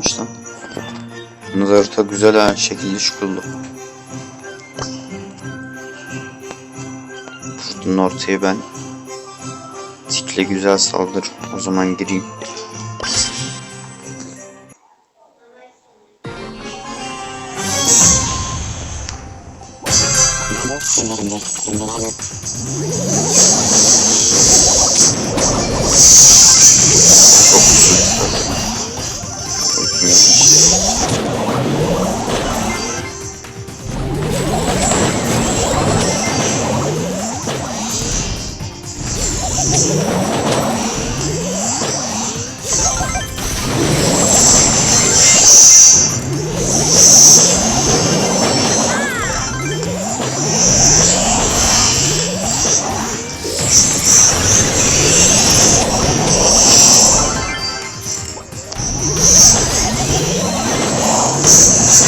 güzelmiş lan. Nazarta güzel ha şekilli şukullu. Bunun ortaya ben tikle güzel saldır. O zaman gireyim.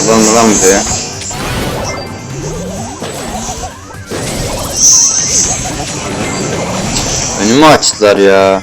Kullandı lan bir de ya. Önümü açtılar ya.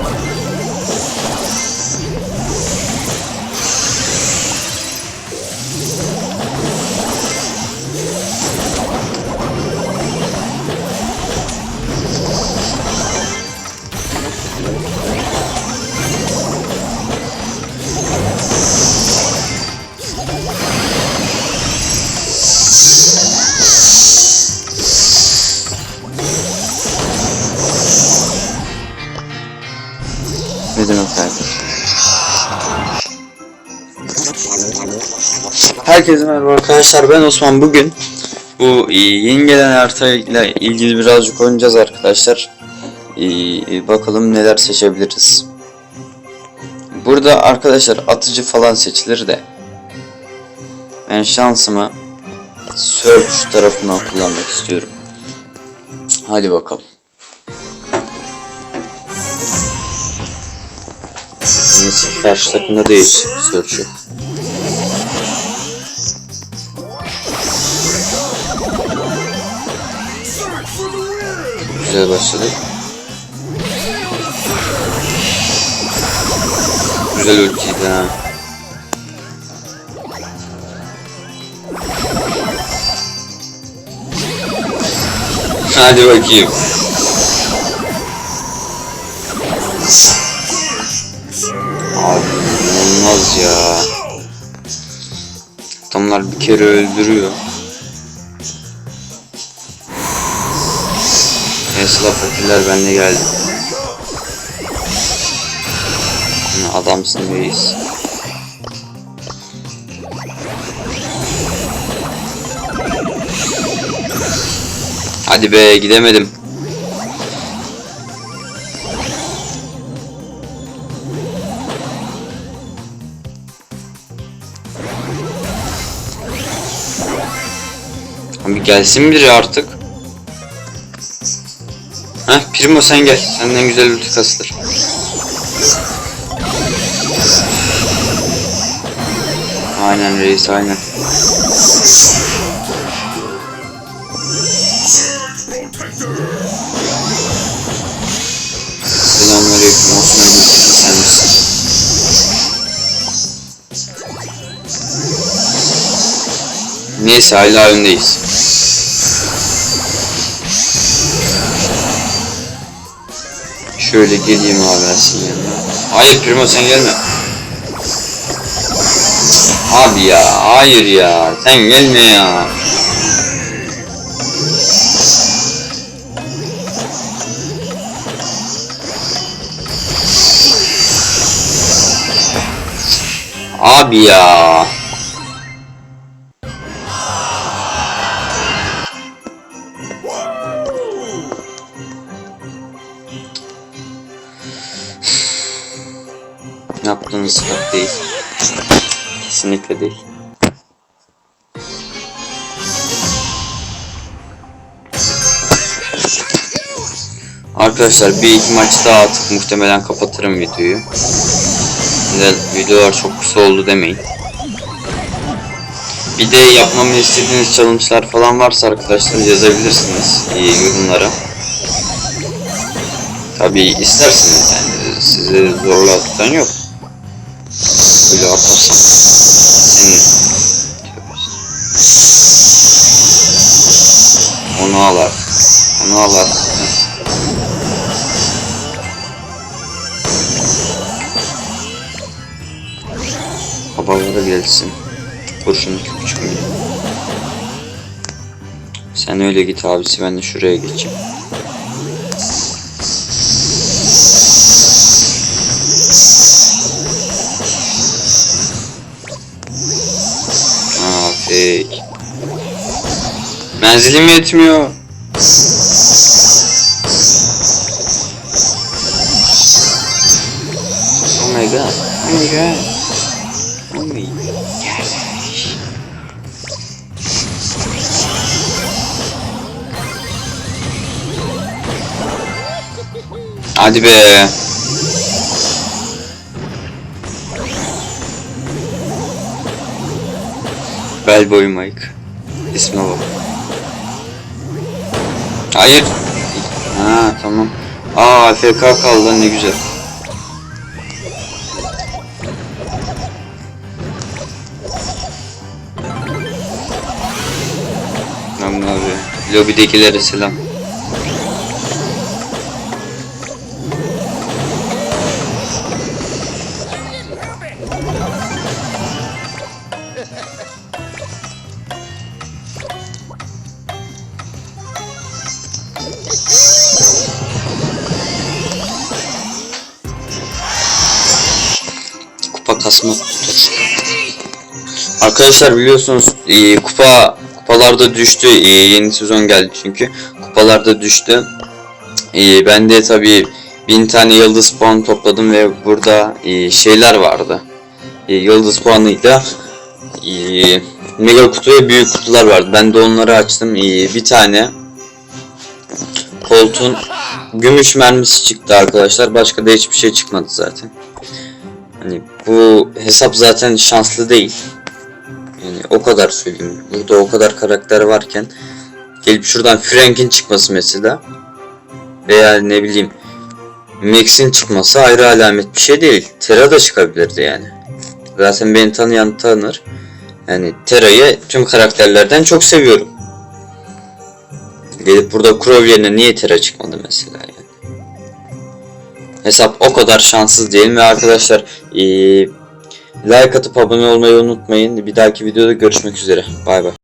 Ne demek kardeşim? Herkese merhaba arkadaşlar ben Osman bugün bu e, yeni gelen haritayla ilgili birazcık oynayacağız arkadaşlar. E, e, bakalım neler seçebiliriz. Burada arkadaşlar atıcı falan seçilir de ben şansımı search tarafından kullanmak istiyorum. Hadi bakalım. Neyse karşı takımda değil Search'ü. Güzel başladık. Güzel ultiydi ha. Hadi bakayım. İnanılmaz ya. Adamlar bir kere öldürüyor. Tesla fakirler bende geldi. Adamsın reis. Hadi be gidemedim. Abi gelsin biri artık. Heh Primo sen gel. Senden güzel ulti kasılır. Aynen reis aynen. Neyse hala öndeyiz. Şöyle geleyim abi ben senin yanına. Hayır Primo sen gelme. Abi ya hayır ya sen gelme ya. Abi ya. Kesinlikle değil. Arkadaşlar bir iki maç daha atıp muhtemelen kapatırım videoyu. Videolar çok kısa oldu demeyin. Bir de yapmamı istediğiniz challenge'lar falan varsa arkadaşlar yazabilirsiniz yorumlara. Tabi isterseniz yani sizi zorla tutan yok. Böyle yaparsam senin estağfurullah. onu al. Onu al artık. Babalara gelsin. Kurşun iki buçuk milyon. Sen öyle git abisi ben de şuraya geçeyim. Fake. Menzilim yetmiyor. Oh my god. Oh my god. Oh my gosh. Hadi be. Bellboy Mike. İsme bak. Hayır. Ha tamam. Aa AFK kaldı ne güzel. Tamam abi. Lobidekilere selam. Kupa kasmak tutur. Arkadaşlar biliyorsunuz e, kupa kupalarda düştü. E, yeni sezon geldi çünkü. Kupalarda düştü. E, ben de tabii bin tane yıldız puan topladım ve burada e, şeyler vardı. E, yıldız puanıyla e, mega kutu ve büyük kutular vardı. Ben de onları açtım. E, bir tane koltuğun gümüş mermisi çıktı arkadaşlar. Başka da hiçbir şey çıkmadı zaten. Bu hesap zaten şanslı değil. Yani o kadar söyleyeyim. Burada o kadar karakter varken gelip şuradan Frank'in çıkması mesela veya ne bileyim Max'in çıkması ayrı alamet bir şey değil. Terra da çıkabilirdi yani. Zaten beni tanıyan tanır. Yani Terra'yı tüm karakterlerden çok seviyorum. Gelip burada Crow yerine niye Terra çıkmadı mesela. Hesap o kadar şanssız değil ve arkadaşlar eee, like atıp abone olmayı unutmayın. Bir dahaki videoda görüşmek üzere. Bay bay.